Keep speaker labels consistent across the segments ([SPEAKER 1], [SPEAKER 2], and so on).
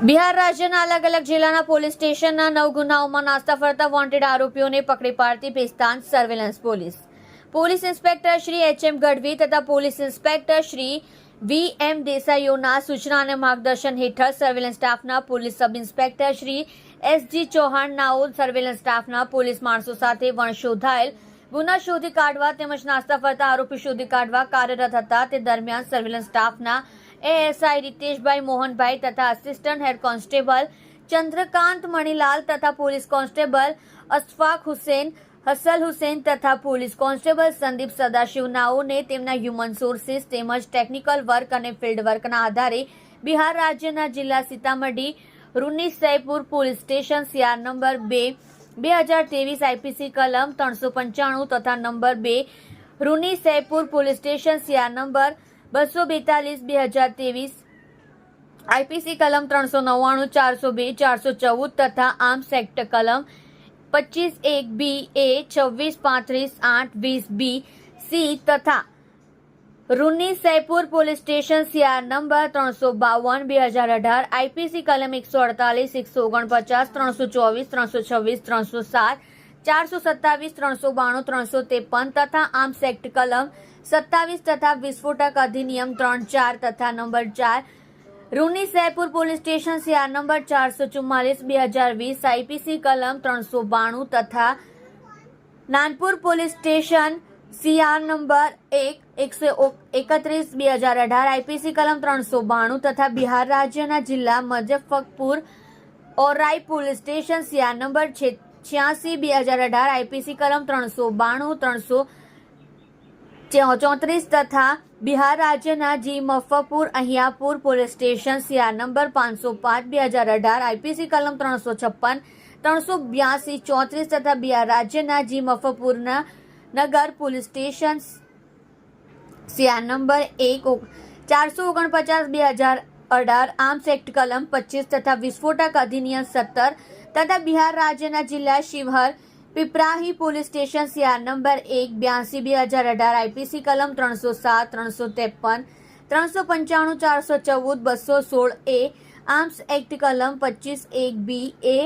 [SPEAKER 1] બિહાર રાજ્યના અલગ અલગ જિલ્લાના પોલીસ સ્ટેશનના નવ ગુનાઓમાં નાસ્તા ફરતા વોન્ટેડ આરોપીઓને પકડી પાડતી પેસ્તાન surveillance police. Police inspector Shri H M Gadhvi તથા police inspector Shri V M દેસાઈઓના સૂચના અને માર્ગદર્શન હેઠળ સર્વેલન્સ સ્ટાફના police sub inspector Shri S G ચૌહાણનાઓ surveillance સ્ટાફના પોલીસ માણસો સાથે વણ શોધાયેલ, ગુના શોધી કાઢવા તેમજ નાસ્તા ફરતા આરોપી શોધી કાઢવા કાર્યરત હતા. તે દરમિયાન સર્વેલન્સ સ્ટાફના એએસઆઈ રીતેશભાઈ મોહનભાઈ તથા assistant head constable Chandrakant Manilal તથા પોલીસ કોન્સ્ટેબલ અશફાક હુસેન, હસલ હુસેન તથા પોલીસ કોન્સ્ટેબલ સંદીપ સદાશિવનાઓને તેમના હ્યુમન સોર્સિસ તેમજ ટેકનિકલ વર્ક અને ફિલ્ડ વર્કના આધારે બિહાર રાજ્યના જિલ્લા Sitamarhi, Runni Saidpur police station CR number બે બે હજાર ત્રેવીસ આઈપીસી કલમ ત્રણસો પંચાણું તથા નંબર બે, Runni Saidpur police station CR number બસો બેતાલીસ, બે હજાર ત્રેવીસ. આઈપીસી કલમ ત્રણસો નવ્વાણું, ચારસો બે, ચારસો ચૌદ તથા આર્મ્સ એક્ટ કલમ પચીસ એક બી એ, છવ્વીસ પાંત્રીસ આઠ વીસ બી સી તથા Runni Saidpur police station CR number ત્રણસો બાવન, બે હજાર અઢાર. આઈપીસી કલમ એકસો અડતાલીસ, એકસો ઓગણપચાસ, ત્રણસો ચોવીસ, ત્રણસો છવ્વીસ, ત્રણસો સાત ચારસો સત્તાવીસ ત્રણસો બાણું ત્રણસો ત્રેપન તથા આર્મ્સ એક્ટ કલમ સત્તાવીસ તથા વિસ્ફોટક અધિનિયમ ત્રણ ચાર તથા નંબર ચાર Runni Saidpur police station CR number ચારસો ચુમ્માલીસ બે હજાર વીસ આઈપીસી કલમ ત્રણસો બાણું તથા Nanpur police station CR number એક એકસો એકત્રીસ બે હજાર અઢાર આઈપીસી કલમ ત્રણસો બાણું તથા બિહાર રાજ્યના જિલ્લા Muzaffarpur Aurai police station CR number છ્યાસી બે હજાર અઢાર આઈપીસી કલમ ત્રણસો બાણું ત્રણસો ચોત્રીસ તથા બિહાર રાજ્યના જી Muzaffarpur Ahiyapur police station CR number પાંચસો પાંચ બે હજાર અઢાર આઈપીસી કલમ ત્રણસો છપ્પન ત્રણસો બ્યાસી ચોત્રીસ તથા બિહાર રાજ્યના જી મફ્ફરપુરના નગર પોલીસ સ્ટેશન સીઆર નંબર એક ચારસો ઓગણપચાસ બે હજાર અઢાર આર્મ્સ એક્ટ કલમ પચીસ તથા વિસ્ફોટક અધિનિયમ સત્તર તથા બિહાર રાજ્યના જિલ્લા Sheohar Piprahi police station CR number એક બ્યાસી બે હજાર અઢાર આઈપીસી કલમ ત્રણસો સાત, ત્રણસો ત્રેપન, ત્રણસો પંચાણું, ચારસો ચૌદ, બસો સોળ એ આર્મ્સ એક્ટ કલમ પચીસ એક બી એ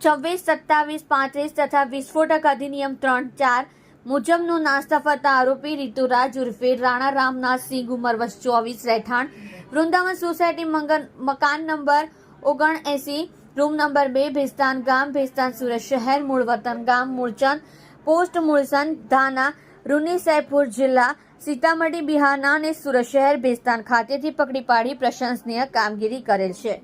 [SPEAKER 1] છવ્વીસ, સત્તાવીસ, પાંત્રીસ તથા વિસ્ફોટક અધિનિયમ ત્રણ ચાર મુજબનું નાસ્તા ફરતા આરોપી ઋતુરાજ ઉર્ફે રાણા રામનાથસિંહ ઉંમર વર્ષ ચોવીસ, રહેઠાણ વૃંદાવન સોસાયટી મકાન નંબર ઓગણ એસી રૂમ નંબર બે, ભેસ્તાન ગામ, ભેસ્તાન સુરત શહેર, મૂળ વતન ગામ, મૂળચંદ, પોસ્ટ મૂળસન ધાના, રૂની જિલ્લા, સીતામઢી, બિહારના અને સુરત શહેર, ભેસ્તાન ખાતેથી પકડી પાડી પ્રશંસનીય કામગીરી કરેલ છે.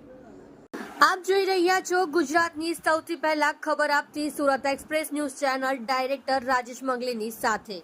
[SPEAKER 1] આપ જોઈ રહ્યા છો ગુજરાતની સૌથી પહેલા ખબર આપતી Surat Express News channel director Rajesh મંગલીની સાથે.